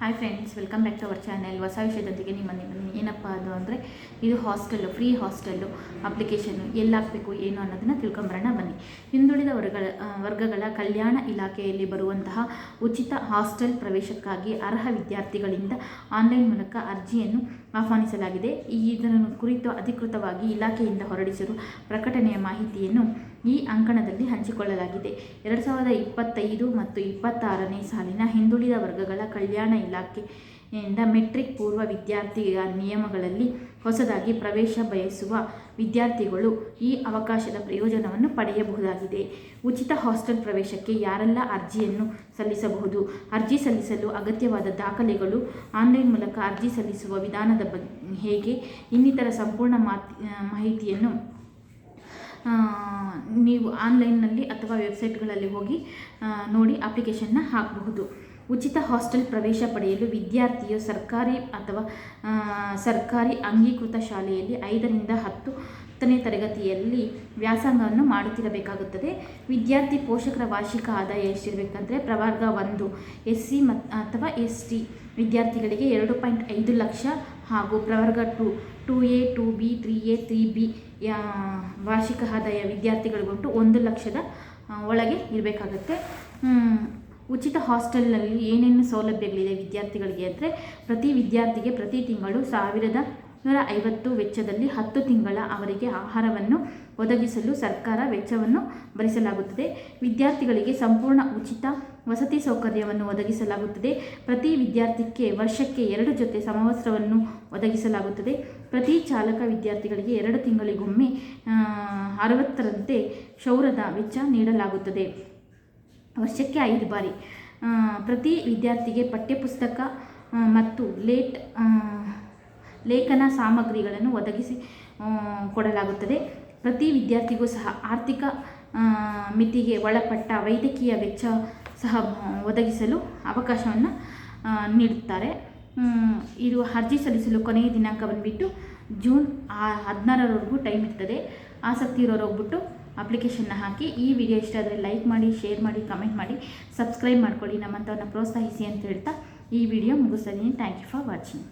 Hi friends welcome back to our channel ಹೊಸ ವಿಷಯದೊಂದಿಗೆ ನಿಮ್ಮ ಬನ್ನಿ ಏನಪ್ಪ ಅದು ಅಂದರೆ ಇದು ಹಾಸ್ಟೆಲ್ಲು ಫ್ರೀ ಹಾಸ್ಟೆಲ್ಲು ಅಪ್ಲಿಕೇಶನ್ನು ಎಲ್ಲಿ ಹಾಕಬೇಕು, ಏನು ಅನ್ನೋದನ್ನು ತಿಳ್ಕೊಂಬರೋಣ ಬನ್ನಿ. ಹಿಂದುಳಿದ ವರ್ಗಗಳ ವರ್ಗಗಳ ಕಲ್ಯಾಣ ಇಲಾಖೆಯಲ್ಲಿ ಬರುವಂತಹ ಉಚಿತ ಹಾಸ್ಟೆಲ್ ಪ್ರವೇಶಕ್ಕಾಗಿ ಅರ್ಹ ವಿದ್ಯಾರ್ಥಿಗಳಿಂದ ಆನ್ಲೈನ್ ಮೂಲಕ ಅರ್ಜಿಯನ್ನು ಆಹ್ವಾನಿಸಲಾಗಿದೆ. ಈ ಇದನ್ನು ಕುರಿತು ಅಧಿಕೃತವಾಗಿ ಇಲಾಖೆಯಿಂದ ಹೊರಡಿಸಿರುವ ಪ್ರಕಟಣೆಯ ಮಾಹಿತಿಯನ್ನು ಈ ಅಂಕಣದಲ್ಲಿ ಹಂಚಿಕೊಳ್ಳಲಾಗಿದೆ. ಎರಡು ಸಾವಿರದ ಇಪ್ಪತ್ತೈದು ಮತ್ತು ಇಪ್ಪತ್ತಾರನೇ ಸಾಲಿನ ಹಿಂದುಳಿದ ವರ್ಗಗಳ ಕಲ್ಯಾಣ ಇಲಾಖೆಯಿಂದ ಮೆಟ್ರಿಕ್ ಪೂರ್ವ ವಿದ್ಯಾರ್ಥಿ ನಿಯಮಗಳಲ್ಲಿ ಹೊಸದಾಗಿ ಪ್ರವೇಶ ಬಯಸುವ ವಿದ್ಯಾರ್ಥಿಗಳು ಈ ಅವಕಾಶದ ಪ್ರಯೋಜನವನ್ನು ಪಡೆಯಬಹುದಾಗಿದೆ. ಉಚಿತ ಹಾಸ್ಟೆಲ್ ಪ್ರವೇಶಕ್ಕೆ ಯಾರೆಲ್ಲ ಅರ್ಜಿಯನ್ನು ಸಲ್ಲಿಸಬಹುದು? ಅರ್ಜಿ ಸಲ್ಲಿಸಲು ಅಗತ್ಯವಾದ ದಾಖಲೆಗಳು, ಆನ್ಲೈನ್ ಮೂಲಕ ಅರ್ಜಿ ಸಲ್ಲಿಸುವ ವಿಧಾನದ ಬಗ್ಗೆ ಹೇಗೆ? ಇನ್ನಿತರ ಸಂಪೂರ್ಣ ಮಾಹಿತಿಯನ್ನು ನೀವು ಆನ್ಲೈನ್ನಲ್ಲಿ ಅಥವಾ ವೆಬ್ಸೈಟ್ಗಳಲ್ಲಿ ಹೋಗಿ ನೋಡಿ ಅಪ್ಲಿಕೇಶನ್ನ ಹಾಕಬಹುದು. ಉಚಿತ ಹಾಸ್ಟೆಲ್ ಪ್ರವೇಶ ಪಡೆಯಲು ವಿದ್ಯಾರ್ಥಿಯು ಸರ್ಕಾರಿ ಅಥವಾ ಸರ್ಕಾರಿ ಅಂಗೀಕೃತ ಶಾಲೆಯಲ್ಲಿ ಐದರಿಂದ ಹತ್ತು ಹತ್ತನೇ ತರಗತಿಯಲ್ಲಿ ವ್ಯಾಸಂಗವನ್ನು ಮಾಡುತ್ತಿರಬೇಕಾಗುತ್ತದೆ. ವಿದ್ಯಾರ್ಥಿ ಪೋಷಕರ ವಾರ್ಷಿಕ ಆದಾಯ ಎಷ್ಟಿರಬೇಕಂದ್ರೆ ಪ್ರವರ್ಗ ಒಂದು ಎಸ್ ಸಿ ಮತ್ತು ಅಥವಾ ಎಸ್ ಟಿ ವಿದ್ಯಾರ್ಥಿಗಳಿಗೆ ಎರಡು ಪಾಯಿಂಟ್ ಐದು ಲಕ್ಷ ಹಾಗೂ ಪ್ರವರ್ಗ two two A, two B, three A, three B ವಾರ್ಷಿಕ ಆದಾಯ ವಿದ್ಯಾರ್ಥಿಗಳಿಗೊಟ್ಟು ಒಂದು ಲಕ್ಷದ ಒಳಗೆ ಇರಬೇಕಾಗುತ್ತೆ. ಉಚಿತ ಹಾಸ್ಟೆಲ್ನಲ್ಲಿ ಏನೇನು ಸೌಲಭ್ಯಗಳಿದೆ ವಿದ್ಯಾರ್ಥಿಗಳಿಗೆ ಅಂದರೆ ಪ್ರತಿ ವಿದ್ಯಾರ್ಥಿಗೆ ಪ್ರತಿ ತಿಂಗಳು ಸಾವಿರದ ನೂರ ಐವತ್ತು ವೆಚ್ಚದಲ್ಲಿ ಹತ್ತು ತಿಂಗಳ ಅವರಿಗೆ ಆಹಾರವನ್ನು ಒದಗಿಸಲು ಸರ್ಕಾರ ವೆಚ್ಚವನ್ನು ಭರಿಸಲಾಗುತ್ತದೆ. ವಿದ್ಯಾರ್ಥಿಗಳಿಗೆ ಸಂಪೂರ್ಣ ಉಚಿತ ವಸತಿ ಸೌಕರ್ಯವನ್ನು ಒದಗಿಸಲಾಗುತ್ತದೆ. ಪ್ರತಿ ವಿದ್ಯಾರ್ಥಿಗೆ ವರ್ಷಕ್ಕೆ ಎರಡು ಜೊತೆ ಸಮವಸ್ತ್ರವನ್ನು ಒದಗಿಸಲಾಗುತ್ತದೆ. ಪ್ರತಿ ಚಾಲಕ ವಿದ್ಯಾರ್ಥಿಗಳಿಗೆ ಎರಡು ತಿಂಗಳಿಗೊಮ್ಮೆ ಅರವತ್ತರಂತೆ ಕ್ಷೌರದ ವೆಚ್ಚ ನೀಡಲಾಗುತ್ತದೆ. ವರ್ಷಕ್ಕೆ ಐದು ಬಾರಿ ಪ್ರತಿ ವಿದ್ಯಾರ್ಥಿಗೆ ಪಠ್ಯಪುಸ್ತಕ ಮತ್ತು ಲೇಟ್ ಲೇಖನ ಸಾಮಗ್ರಿಗಳನ್ನು ಒದಗಿಸಿ ಕೊಡಲಾಗುತ್ತದೆ. ಪ್ರತಿ ವಿದ್ಯಾರ್ಥಿಗೂ ಸಹ ಆರ್ಥಿಕ ಮಿತಿಗೆ ಒಳಪಟ್ಟ ವೈದ್ಯಕೀಯ ವೆಚ್ಚ ಸಹ ಒದಗಿಸಲು ಅವಕಾಶವನ್ನು ನೀಡುತ್ತಾರೆ. ಇದು ಅರ್ಜಿ ಸಲ್ಲಿಸಲು ಕೊನೆಯ ದಿನಾಂಕ ಬಂದುಬಿಟ್ಟು ಜೂನ್ ಹದಿನಾರರವರೆಗೂ ಟೈಮ್ ಇರ್ತದೆ. ಆಸಕ್ತಿ ಇರೋರು ಹೋಗ್ಬಿಟ್ಟು ಅಪ್ಲಿಕೇಶನ್ನ ಹಾಕಿ. ಈ ವಿಡಿಯೋ ಇಷ್ಟ ಆದರೆ ಲೈಕ್ ಮಾಡಿ, ಶೇರ್ ಮಾಡಿ, ಕಮೆಂಟ್ ಮಾಡಿ, ಸಬ್ಸ್ಕ್ರೈಬ್ ಮಾಡ್ಕೊಳ್ಳಿ. ನಮ್ಮಂಥವ್ರನ್ನ ಪ್ರೋತ್ಸಾಹಿಸಿ ಅಂತ ಹೇಳ್ತಾ ಈ ವಿಡಿಯೋ ಮುಗಿಸ್ತಾ ಇದ್ದೀನಿ ಥ್ಯಾಂಕ್ ಯು ಫಾರ್ ವಾಚಿಂಗ್